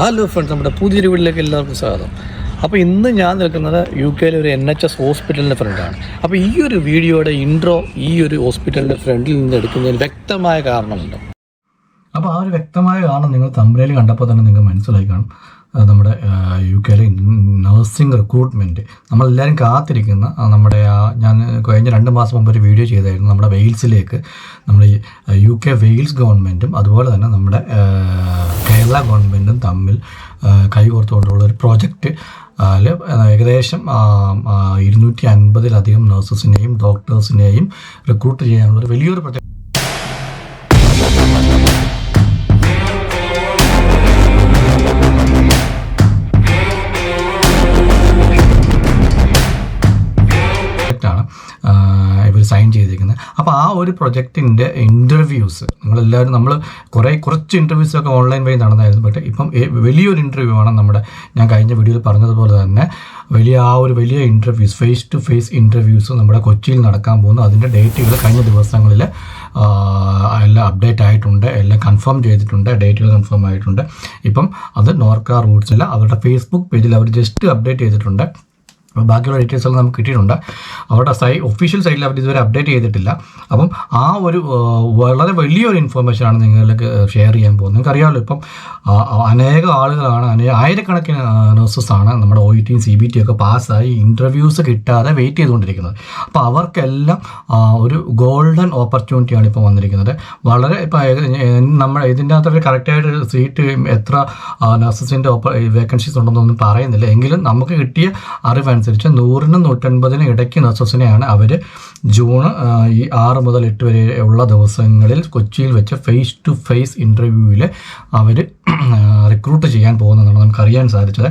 Hello friends നമ്മുടെ പുതിയൊരു വീട്ടിലേക്ക് എല്ലാവർക്കും സ്വാഗതം. അപ്പോൾ ഇന്ന് ഞാൻ നിൽക്കുന്നത് യു കെയിലെ ഒരു എൻ എച്ച് എസ് ഹോസ്പിറ്റലിന്റെ ഫ്രണ്ടാണ് അപ്പോൾ ഈ ഒരു വീഡിയോയുടെ ഇൻട്രോ ഈ ഒരു ഹോസ്പിറ്റലിന്റെ ഫ്രണ്ടിൽ നിന്ന് എടുക്കുന്നതിന് വ്യക്തമായ കാരണമുണ്ട്. അപ്പോൾ ആ ഒരു വ്യക്തമായ കാരണം നിങ്ങൾ തമ്പനയിൽ കണ്ടപ്പോൾ തന്നെ നിങ്ങൾക്ക് മനസ്സിലായി കാണും. നമ്മുടെ യു കെയിലെ നഴ്സിംഗ് റിക്രൂട്ട്മെന്റ് നമ്മളെല്ലാവരും കാത്തിരിക്കുന്ന നമ്മുടെ ആ ഞാൻ കഴിഞ്ഞ രണ്ട് മാസം മുമ്പ് ഒരു വീഡിയോ ചെയ്തായിരുന്നു നമ്മുടെ വെയിൽസിലേക്ക്. നമ്മൾ യു കെ വെയിൽസ് ഗവൺമെന്റും അതുപോലെ തന്നെ നമ്മുടെ കേരള ഗവൺമെന്റും തമ്മിൽ കൈകോർത്തുകൊണ്ടുള്ള ഒരു പ്രോജക്റ്റ് ഏകദേശം ഇരുന്നൂറ്റി അൻപതിലധികം നഴ്സസിനെയും ഡോക്ടേഴ്സിനെയും റിക്രൂട്ട് ചെയ്യാനുള്ള ഒരു വലിയൊരു പ്രൊജക്ട്. അപ്പോൾ ആ ഒരു പ്രൊജക്റ്റിന്റെ ഇന്റർവ്യൂസ് നമ്മളെല്ലാവരും നമ്മൾ കുറേ കുറച്ച് ഇന്റർവ്യൂസൊക്കെ ഓൺലൈൻ വഴി നടന്നായിരുന്നു. പക്ഷേ ഇപ്പം വലിയൊരു ഇന്റർവ്യൂ ആണ് നമ്മുടെ ഞാൻ കഴിഞ്ഞ വീഡിയോയിൽ പറഞ്ഞതുപോലെ തന്നെ വലിയ ആ ഒരു വലിയ interviews face to face interviews നമ്മുടെ കൊച്ചിയിൽ നടക്കാൻ പോകുന്നു അതിന്റെ ഡേറ്റുകൾ കഴിഞ്ഞ ദിവസങ്ങളിൽ എല്ലാം അപ്ഡേറ്റ് ആയിട്ടുണ്ട്. എല്ലാം കൺഫേം ചെയ്തിട്ടുണ്ട്. ഡേറ്റുകൾ കൺഫേം ആയിട്ടുണ്ട്. ഇപ്പം അത് നോർക്ക റൂട്ട്സിൽ അവരുടെ ഫേസ്ബുക്ക് പേജിൽ അവർ ജസ്റ്റ് അപ്ഡേറ്റ് ചെയ്തിട്ടുണ്ട്. അപ്പോൾ ബാക്കിയുള്ള ഡീറ്റെയിൽസ് എല്ലാം നമുക്ക് കിട്ടിയിട്ടുണ്ട്. അവരുടെ സൈ ഒഫീഷ്യൽ സൈറ്റിൽ അവർ ഇതുവരെ അപ്ഡേറ്റ് ചെയ്തിട്ടില്ല. അപ്പം ആ ഒരു വളരെ വലിയൊരു ഇൻഫർമേഷനാണ് നിങ്ങൾക്ക് ഷെയർ ചെയ്യാൻ പോകുന്നത്. നിങ്ങൾക്ക് അറിയാമല്ലോ ഇപ്പം അനേകം ആളുകളാണ് അനേ ആയിരക്കണക്കിന് നഴ്സസാണ് നമ്മുടെ ഒ ഇ ടിയും സി ബി ടി ഒക്കെ പാസ്സായി ഇന്റർവ്യൂസ് കിട്ടാതെ വെയിറ്റ് ചെയ്തുകൊണ്ടിരിക്കുന്നത്. അപ്പോൾ അവർക്കെല്ലാം ഒരു ഗോൾഡൻ ഓപ്പർച്യൂണിറ്റിയാണ് ഇപ്പോൾ വന്നിരിക്കുന്നത്. വളരെ ഇപ്പം നമ്മൾ ഇതിന്റെ അകത്ത് ഒരു കറക്റ്റായിട്ട് സീറ്റ് എത്ര നഴ്സസിന്റെ ഓപ്പ വേക്കൻസീസ് ഉണ്ടെന്നൊന്നും പറയുന്നില്ല. എങ്കിലും നമുക്ക് കിട്ടിയ അറിവനുസരിച്ച് നൂറിനും നൂറ്റൻപതിനും ഇടയ്ക്ക് നഴ്സസിനെയാണ് അവർ ജൂൺ ഈ ആറ് മുതൽ എട്ട് വരെ ഉള്ള ദിവസങ്ങളിൽ കൊച്ചിയിൽ വെച്ച് ഫേസ് ടു ഫേസ് ഇന്റർവ്യൂവിൽ അവർ റിക്രൂട്ട് ചെയ്യാൻ പോകുന്നതാണ് നമുക്ക് അറിയാൻ സാധിച്ചത്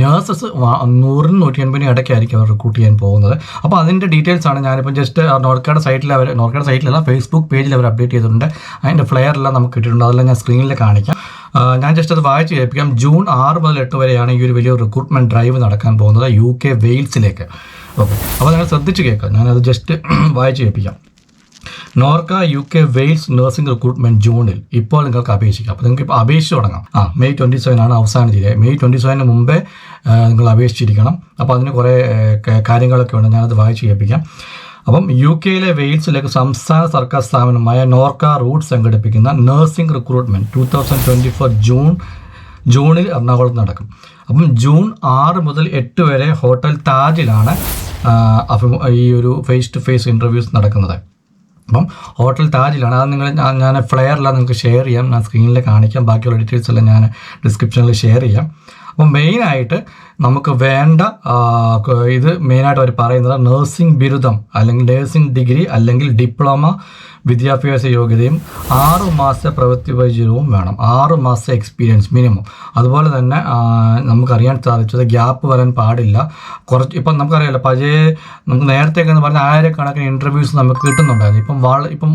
നേഴ്സസ് നൂറിനും നൂറ്റി അൻപതിനും ഇടയ്ക്കായിരിക്കും അവർ റിക്രൂട്ട് ചെയ്യാൻ പോകുന്നത്. അപ്പോൾ അതിന്റെ ഡീറ്റെയിൽസ് ആണ് ഞാനിപ്പോൾ ജസ്റ്റ് നോർക്കയുടെ സൈറ്റിൽ അവർ നോർക്കയുടെ സൈറ്റിലല്ല ഫേസ്ബുക്ക് പേജിൽ അവർ അപ്ഡേറ്റ് ചെയ്തിട്ടുണ്ട്. അതിന്റെ ഫ്ലെയർ എല്ലാം നമുക്ക് കിട്ടിയിട്ടുണ്ട്. അതെല്ലാം ഞാൻ സ്ക്രീനിൽ കാണിക്കാം. ഞാൻ ജസ്റ്റ് അത് വായിച്ച് കേൾപ്പിക്കാം. ജൂൺ ആറ് മുതൽ എട്ട് വരെയാണ് ഈ ഒരു വലിയ റിക്രൂട്ട്മെന്റ് ഡ്രൈവ് നടക്കാൻ പോകുന്നത് യു കെ വെയിൽസിലേക്ക് ഓക്കെ അപ്പോൾ ഞാൻ ശ്രദ്ധിച്ച് കേൾക്കാം. ഞാനത് ജസ്റ്റ് വായിച്ച് കേൾപ്പിക്കാം. Norka U K Wales nursing recruitment ജൂണിൽ ഇപ്പോൾ നിങ്ങൾക്ക് അപേക്ഷിക്കാം. അപ്പോൾ നിങ്ങൾക്ക് ഇപ്പോൾ അപേക്ഷിച്ച് തുടങ്ങാം. ആ മെയ് ട്വന്റി സെവൻ ആണ് അവസാന തീയതി. മെയ് ട്വന്റി സെവനിന് മുമ്പേ നിങ്ങൾ അപേക്ഷിച്ചിരിക്കണം. അപ്പോൾ അതിന് കുറേ കാര്യങ്ങളൊക്കെ ഉണ്ട്. ഞാനത് വായിച്ച് കേൾപ്പിക്കാം. അപ്പം യു കെയിലെ വെയിൽസിലേക്ക് സംസ്ഥാന സർക്കാർ സ്ഥാപനമായ നോർക്ക റൂട്ട് സംഘടിപ്പിക്കുന്ന nursing recruitment two thousand twenty four June ജൂണിൽ എറണാകുളത്ത് നടക്കും. അപ്പം ജൂൺ ആറ് മുതൽ എട്ട് വരെ ഹോട്ടൽ താജിലാണ് ഈ ഒരു ഫേസ് ടു ഫേസ് ഇന്റർവ്യൂസ് നടക്കുന്നത്. അപ്പം ഹോട്ടൽ താജിലാണ്. അത് നിങ്ങൾ ഞാൻ ഫ്ലെയറിലാണ് നിങ്ങൾക്ക് ഷെയർ ചെയ്യാം. ഞാൻ സ്ക്രീനിൽ കാണിക്കാം. ബാക്കിയുള്ള ഡീറ്റെയിൽസ് എല്ലാം ഞാൻ ഡിസ്ക്രിപ്ഷനിൽ ഷെയർ ചെയ്യാം. അപ്പം മെയിനായിട്ട് നമുക്ക് വേണ്ട ഇത് മെയിനായിട്ട് അവർ പറയുന്നത് നഴ്സിംഗ് ബിരുദം അല്ലെങ്കിൽ നഴ്സിംഗ് ഡിഗ്രി അല്ലെങ്കിൽ ഡിപ്ലോമ വിദ്യാഭ്യാസ യോഗ്യതയും ആറ് മാസ പ്രവൃത്തി പരിചയവും വേണം. ആറ് മാസ എക്സ്പീരിയൻസ് മിനിമം അതുപോലെ തന്നെ നമുക്കറിയാൻ സാധിച്ചത് ഗ്യാപ്പ് വരാൻ പാടില്ല. കുറച്ച് ഇപ്പം നമുക്കറിയാമല്ലോ പഴയ നമുക്ക് നേരത്തെയൊക്കെ എന്ന് പറഞ്ഞാൽ ആയിരക്കണക്കിന് ഇന്റർവ്യൂസ് നമുക്ക് കിട്ടുന്നുണ്ടായിരുന്നു. ഇപ്പം വാള ഇപ്പം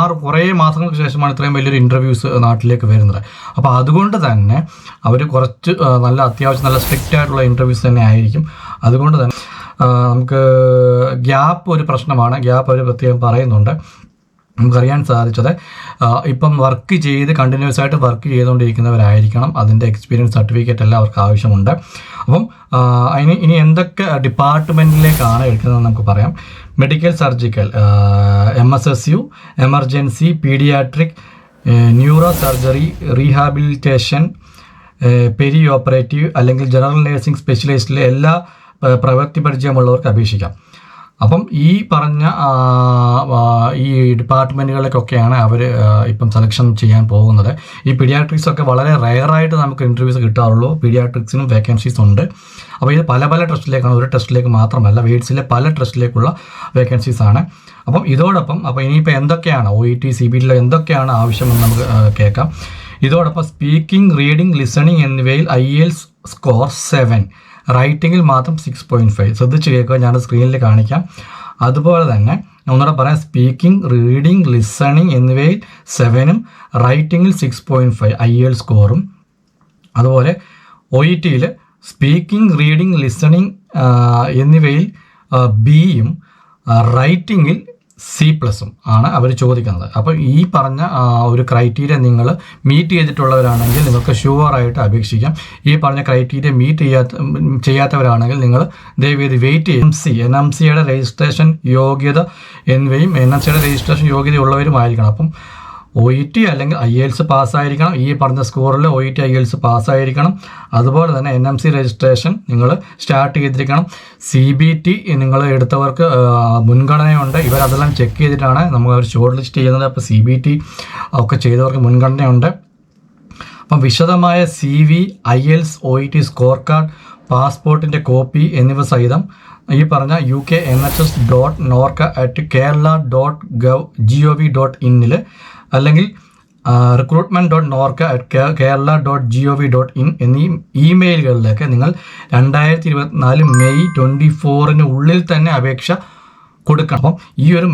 ആറ് കുറേ മാസങ്ങൾക്ക് ശേഷമാണ് ഇത്രയും വലിയൊരു ഇന്റർവ്യൂസ് നാട്ടിലേക്ക് വരുന്നത്. അപ്പോൾ അതുകൊണ്ട് തന്നെ അവർ കുറച്ച് ആ, നല്ല അത്യാവശ്യം നല്ല സ്ട്രിക്റ്റ് ആയിട്ടുള്ള ഇന്റർവ്യൂസ് തന്നെ ആയിരിക്കും. അതുകൊണ്ട് തന്നെ നമുക്ക് ഗ്യാപ്പ് ഒരു പ്രശ്നമാണ്. ഗ്യാപ്പ് അവർ പ്രത്യേകം പറയുന്നുണ്ട്. നമുക്കറിയാൻ സാധിച്ചത് ഇപ്പം വർക്ക് ചെയ്ത് കണ്ടിന്യൂസ് ആയിട്ട് വർക്ക് ചെയ്തുകൊണ്ടിരിക്കുന്നവരായിരിക്കണം. അതിന്റെ എക്സ്പീരിയൻസ് സർട്ടിഫിക്കറ്റ് എല്ലാം അവർക്ക് ആവശ്യമുണ്ട്. അപ്പം അതിന് ഇനി എന്തൊക്കെ ഡിപ്പാർട്ട്മെന്റിലേക്കാണ് എടുക്കുന്നത് നമുക്ക് പറയാം. Medical surgical M S S U emergency paediatric neuro surgery rehabilitation perioperative അല്ലെങ്കിൽ ജനറൽ നേഴ്സിംഗ് സ്പെഷ്യലിസ്റ്റിലെ എല്ലാ പ്രവൃത്തി പരിചയമുള്ളവർക്ക് അപേക്ഷിക്കാം. അപ്പം ഈ പറഞ്ഞ ഈ ഡിപ്പാർട്ട്മെന്റുകളിലേക്കൊക്കെയാണ് അവർ ഇപ്പം സെലക്ഷൻ ചെയ്യാൻ പോകുന്നത്. ഈ പീഡിയാട്രിക്സ് ഒക്കെ വളരെ റയറായിട്ട് നമുക്ക് ഇന്റർവ്യൂസ് കിട്ടാറുള്ളൂ. പീഡിയാട്രിക്സിനും വേക്കൻസീസ് ഉണ്ട്. അപ്പോൾ ഇത് പല പല ട്രസ്റ്റിലേക്കാണ്. ഒരു ട്രസ്റ്റിലേക്ക് മാത്രമല്ല വെയ്ഡ്സിലെ പല ട്രസ്റ്റിലേക്കുള്ള വേക്കൻസീസ് ആണ്. അപ്പം ഇതോടൊപ്പം അപ്പോൾ ഇനിയിപ്പോൾ എന്തൊക്കെയാണ്? O E T C B ടിയിലോ എന്തൊക്കെയാണ് ആവശ്യമെന്ന് നമുക്ക് കേൾക്കാം. ഇതോടൊപ്പം സ്പീക്കിംഗ് റീഡിംഗ് ലിസണിംഗ് എന്നിവയിൽ ഐ എൽ സ്കോർ സെവൻ റൈറ്റിങ്ങിൽ മാത്രം സിക്സ് പോയിന്റ് ഫൈവ് ശ്രദ്ധിച്ച് കേൾക്കുക ഞാൻ സ്ക്രീനിൽ കാണിക്കാം. അതുപോലെ തന്നെ ഒന്നുകൂടെ പറയാം സ്പീക്കിംഗ് റീഡിംഗ് ലിസണിങ് എന്നിവയിൽ സെവനും റൈറ്റിങ്ങിൽ six point five I L സ്കോറും അതുപോലെ ഒ ഇ ടിയിൽ സ്പീക്കിംഗ് റീഡിംഗ് ലിസണിങ് എന്നിവയിൽ ബിയും റൈറ്റിങ്ങിൽ സി പ്ലസും ആണ് അവർ ചോദിക്കുന്നത്. അപ്പോൾ ഈ പറഞ്ഞ ഒരു ക്രൈറ്റീരിയ നിങ്ങൾ മീറ്റ് ചെയ്തിട്ടുള്ളവരാണെങ്കിൽ നിങ്ങൾക്ക് ഷുവറായിട്ട് അപേക്ഷിക്കാം. ഈ പറഞ്ഞ ക്രൈറ്റീരിയ മീറ്റ് ചെയ്യാത്ത ചെയ്യാത്തവരാണെങ്കിൽ നിങ്ങൾ ദയവേത് വെയിറ്റ് ചെയ്യും. സി എൻ എം സിയുടെ രജിസ്ട്രേഷൻ യോഗ്യത എന്നിവയും എൻ എം സിയുടെ രജിസ്ട്രേഷൻ യോഗ്യതയുള്ളവരുമായിരിക്കണം അപ്പം ഒ ഇ ടി അല്ലെങ്കിൽ ഐ എൽസ് പാസ്സായിരിക്കണം. ഈ പറഞ്ഞ സ്കോറിൽ O E T IELTS പാസ്സായിരിക്കണം. അതുപോലെ തന്നെ എൻ എം സി രജിസ്ട്രേഷൻ നിങ്ങൾ സ്റ്റാർട്ട് ചെയ്തിരിക്കണം. സി ബി ടി നിങ്ങൾ എടുത്തവർക്ക് മുൻഗണനയുണ്ട്. ഇവരതെല്ലാം ചെക്ക് ചെയ്തിട്ടാണ് നമ്മൾ അവർ ഷോർട്ട് ലിസ്റ്റ് ചെയ്യുന്നത്. അപ്പോൾ സി ബി ടി ഒക്കെ ചെയ്തവർക്ക് മുൻഗണനയുണ്ട്. അപ്പം വിശദമായ C V IELTS O E T score card പാസ്പോർട്ടിന്റെ copy എന്നിവ സഹിതം ഈ പറഞ്ഞ U K N H S dot Norka at Kerala dot gov G O V dot ഇന്നിൽ അല്ലെങ്കിൽ recruitment dot Norka at Kerala dot G O V dot in എന്നീ ഇമെയിലുകളിലേക്ക് നിങ്ങൾ രണ്ടായിരത്തി ഇരുപത്തിനാല് മെയ് ട്വന്റി ഫോറിന് ഉള്ളിൽ തന്നെ അപേക്ഷ കൊടുക്കണം. അപ്പം ഈ ഒരു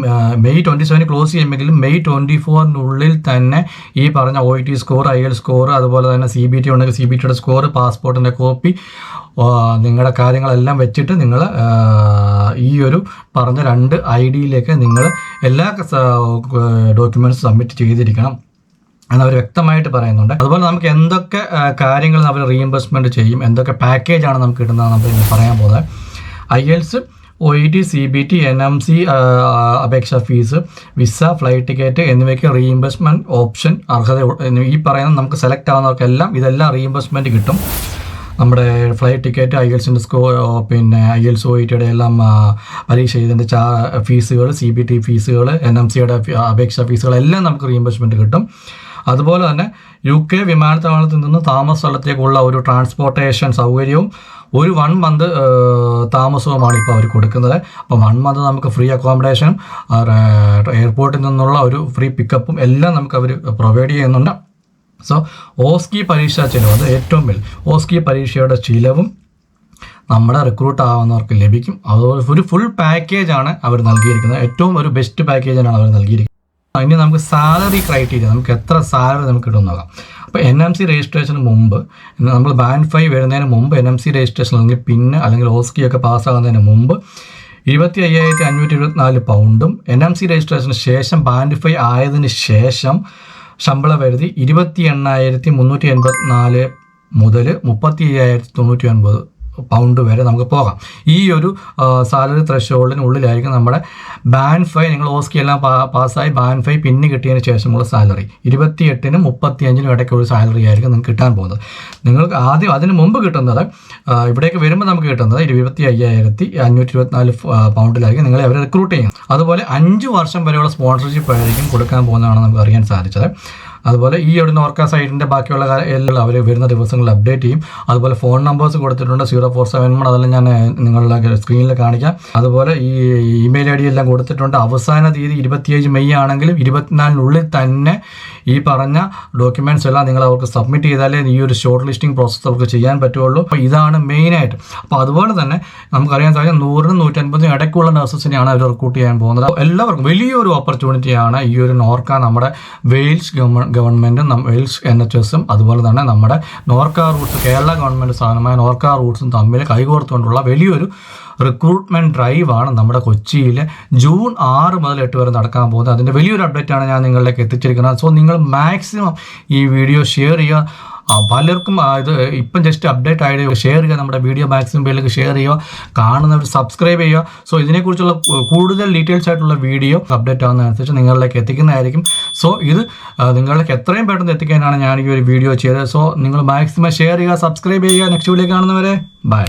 മെയ് ട്വന്റി സെവന് ക്ലോസ് ചെയ്യുമെങ്കിലും മെയ് ട്വന്റി ഫോറിനുള്ളിൽ തന്നെ ഈ പറഞ്ഞ O T score I L score അതുപോലെ തന്നെ സി ബി ടി ഉണ്ടെങ്കിൽ സി ബി ടിയുടെ സ്കോർ പാസ്പോർട്ടിന്റെ കോപ്പി നിങ്ങളുടെ കാര്യങ്ങളെല്ലാം വെച്ചിട്ട് നിങ്ങൾ ഈ ഒരു പറഞ്ഞ രണ്ട് ഐ ഡിയിലേക്ക് നിങ്ങൾ എല്ലാ ഡോക്യുമെന്റ്സ് സബ്മിറ്റ് ചെയ്തിരിക്കണം. എന്ന് അവർ വ്യക്തമായിട്ട് പറയുന്നുണ്ട്. അതുപോലെ നമുക്ക് എന്തൊക്കെ കാര്യങ്ങൾ അവർ റീഇംബേഴ്സ്മെന്റ് ചെയ്യും എന്തൊക്കെ പാക്കേജാണ് നമുക്ക് കിട്ടുന്നത് നമ്മൾ പറയാൻ പോകുന്നത്. IELTS O E T C B T N M C അപേക്ഷാ ഫീസ് വിസ ഫ്ലൈറ്റ് ടിക്കറ്റ് എന്നിവയ്ക്ക് റീഇംബേഴ്സ്മെന്റ് ഓപ്ഷൻ അർഹത ഈ പറയുന്ന നമുക്ക് സെലക്ട് ആവുന്നവർക്കെല്ലാം ഇതെല്ലാം റീഇംബേഴ്സ്മെന്റ് കിട്ടും. നമ്മുടെ ഫ്ലൈറ്റ് ടിക്കറ്റ് ഐ എൽസിന്റെ സ്കോ പിന്നെ ഐ എൽസ് ഒ ഇ ടിയുടെ എല്ലാം ആ, പരീക്ഷ ചെയ്തതിന്റെ ചാ ഫീസുകൾ സി ബി ടി ഫീസുകൾ എൻ എം സിയുടെ അപേക്ഷാ ഫീസുകളെല്ലാം നമുക്ക് റീഇംബേഴ്സ്മെന്റ് കിട്ടും. അതുപോലെ തന്നെ യു കെ വിമാനത്താവളത്തിൽ നിന്ന് താമസ സ്ഥലത്തേക്കുള്ള ഒരു ട്രാൻസ്പോർട്ടേഷൻ സൗകര്യവും ഒരു വൺ മന്ത് താമസവുമാണ് ഇപ്പോൾ അവർ കൊടുക്കുന്നത്. അപ്പോൾ വൺ മന്ത് നമുക്ക് ഫ്രീ അക്കോമഡേഷനും എയർപോർട്ടിൽ നിന്നുള്ള ഒരു ഫ്രീ പിക്കപ്പും എല്ലാം നമുക്ക് അവർ പ്രൊവൈഡ് ചെയ്യുന്നുണ്ട്. സോ ഓസ്കി പരീക്ഷാ ചിലവ് അത് ഏറ്റവും വലിയ ഓസ്കി പരീക്ഷയുടെ ചിലവും നമ്മുടെ റിക്രൂട്ട് ആവുന്നവർക്ക് ലഭിക്കും. അതുപോലെ ഒരു ഫുൾ പാക്കേജാണ് അവർ നൽകിയിരിക്കുന്നത്. ഏറ്റവും ഒരു ബെസ്റ്റ് പാക്കേജാണ് അവർ നൽകിയിരിക്കുന്നത്. ഇനി നമുക്ക് സാലറി ക്രൈറ്റീരിയ നമുക്ക് എത്ര സാലറി നമുക്ക് കിട്ടും നോക്കാം അപ്പോൾ എൻ എം സി രജിസ്ട്രേഷന് മുമ്പ് നമ്മൾ ബാൻഡ് ഫൈവ് വരുന്നതിന് മുമ്പ് എൻ എം സി രജിസ്ട്രേഷൻ അല്ലെങ്കിൽ പിന്നെ അല്ലെങ്കിൽ ഓസ്കി ഒക്കെ പാസ്സാകുന്നതിന് മുമ്പ് ഇരുപത്തി അയ്യായിരത്തി അഞ്ഞൂറ്റി ഇരുപത്തിനാല് പൗണ്ടും എൻ എം സി രജിസ്ട്രേഷന് ശേഷം ബാൻഡ് ഫൈ ആയതിന് ശേഷം ശമ്പള പരിധി ഇരുപത്തി എണ്ണായിരത്തി മുന്നൂറ്റി എൺപത്തിനാല് മുതൽ മുപ്പത്തി അയ്യായിരത്തി തൊണ്ണൂറ്റി ഒൻപത് പൗണ്ട് വരെ നമുക്ക് പോകാം. ഈ ഒരു സാലറി ത്രഷോൾഡിനുള്ളിലായിരിക്കും നമ്മുടെ ബാൻ ഫൈ നിങ്ങൾ ഓസ്കി എല്ലാം പാസ്സായി ബാൻ ഫൈ പിന്നെ കിട്ടിയതിന് ശേഷമുള്ള സാലറി ഇരുപത്തി എട്ടിനും മുപ്പത്തി അഞ്ചിനും ഇടയ്ക്ക് ഒരു സാലറി ആയിരിക്കും നിങ്ങൾക്ക് കിട്ടാൻ പോകുന്നത്. നിങ്ങൾക്ക് ആദ്യം അതിന് മുമ്പ് കിട്ടുന്നത് ഇവിടേക്ക് വരുമ്പോൾ നമുക്ക് കിട്ടുന്നത് ഇരുപത്തി അയ്യായിരത്തി അഞ്ഞൂറ്റി ഇരുപത്തിനാല് പൗണ്ടിലായിരിക്കും നിങ്ങളെ അവർ റിക്രൂട്ട് ചെയ്യുന്നത്. അതുപോലെ അഞ്ച് വർഷം വരെയുള്ള സ്പോൺസർഷിപ്പ് ആയിരിക്കും കൊടുക്കാൻ പോകുന്നതാണ് നമുക്ക് അറിയാൻ സാധിച്ചത്. അതുപോലെ ഈ ഒരു നോർക്ക സൈഡിന്റെ ബാക്കിയുള്ള എല്ലാം അവർ വരുന്ന ദിവസങ്ങളിൽ അപ്ഡേറ്റ് ചെയ്യും. അതുപോലെ ഫോൺ നമ്പേഴ്സ് കൊടുത്തിട്ടുണ്ട്. സീറോ ഫോർ സെവൻ വൺ അതെല്ലാം ഞാൻ നിങ്ങളുടെ സ്ക്രീനിൽ കാണിക്കാം. അതുപോലെ ഈ ഇമെയിൽ ഐ ഡി എല്ലാം കൊടുത്തിട്ടുണ്ട്. അവസാന തീയതി ഇരുപത്തിയേഴ് മെയ് ആണെങ്കിലും ഇരുപത്തിനാലിനുള്ളിൽ തന്നെ ഈ പറഞ്ഞ ഡോക്യുമെന്റ്സ് എല്ലാം നിങ്ങൾ അവർക്ക് സബ്മിറ്റ് ചെയ്താലേ ഈ ഒരു ഷോർട്ട് ലിസ്റ്റിംഗ് പ്രോസസ്സ് അവർക്ക് ചെയ്യാൻ പറ്റുള്ളൂ അപ്പോൾ ഇതാണ് മെയിനായിട്ട് അപ്പോൾ അതുപോലെ തന്നെ നമുക്കറിയാൻ സാധിക്കും നൂറിനും നൂറ്റൻപതിനും ഇടയ്ക്കുള്ള നഴ്സസിനെയാണ് അവർ റിക്രൂട്ട് ചെയ്യാൻ പോകുന്നത്. എല്ലാവർക്കും വലിയൊരു ഓപ്പർച്യൂണിറ്റിയാണ് ഈ ഒരു നോർക്ക നമ്മുടെ വെയിൽസ് ഗവൺമെന്റ് ഗവൺമെന്റും വെയിൽസ് എൻ എച്ച് എസും അതുപോലെ തന്നെ നമ്മുടെ നോർക്ക റൂട്ട്സ് കേരള ഗവൺമെന്റ് സ്ഥാനമായ നോർക്ക റൂട്ട്സും തമ്മിൽ കൈകോർത്തുകൊണ്ടുള്ള വലിയൊരു റിക്രൂട്ട്മെന്റ് ഡ്രൈവാണ് നമ്മുടെ കൊച്ചിയിൽ ജൂൺ ആറ് മുതൽ എട്ട് വരെ നടക്കാൻ പോകുന്നത്. അതിന്റെ വലിയൊരു അപ്ഡേറ്റ് ആണ് ഞാൻ നിങ്ങളിലേക്ക് എത്തിച്ചിരിക്കുന്നത്. സോ നിങ്ങൾ മാക്സിമം ഈ വീഡിയോ ഷെയർ ചെയ്യുക. പലർക്കും ഇത് ഇപ്പം ജസ്റ്റ് അപ്ഡേറ്റ് ആയിട്ട് ഷെയർ ചെയ്യുക. നമ്മുടെ വീഡിയോ മാക്സിമം പേരിലേക്ക് ഷെയർ ചെയ്യുക. കാണുന്നവർ സബ്സ്ക്രൈബ് ചെയ്യുക. സോ ഇതിനെക്കുറിച്ചുള്ള കൂടുതൽ ഡീറ്റെയിൽസ് ആയിട്ടുള്ള വീഡിയോ അപ്ഡേറ്റ് ആവുന്നതനുസരിച്ച് നിങ്ങളിലേക്ക് എത്തിക്കുന്നതായിരിക്കും. സോ ഇത് നിങ്ങളിലേക്ക് എത്രയും പെട്ടെന്ന് എത്തിക്കാനാണ് ഞാൻ ഈ ഒരു വീഡിയോ ചെയ്തത്. സോ നിങ്ങൾ മാക്സിമം ഷെയർ ചെയ്യുക സബ്സ്ക്രൈബ് ചെയ്യുക. നെക്സ്റ്റ് വീഡിയോ കാണുന്നവരെ ബൈ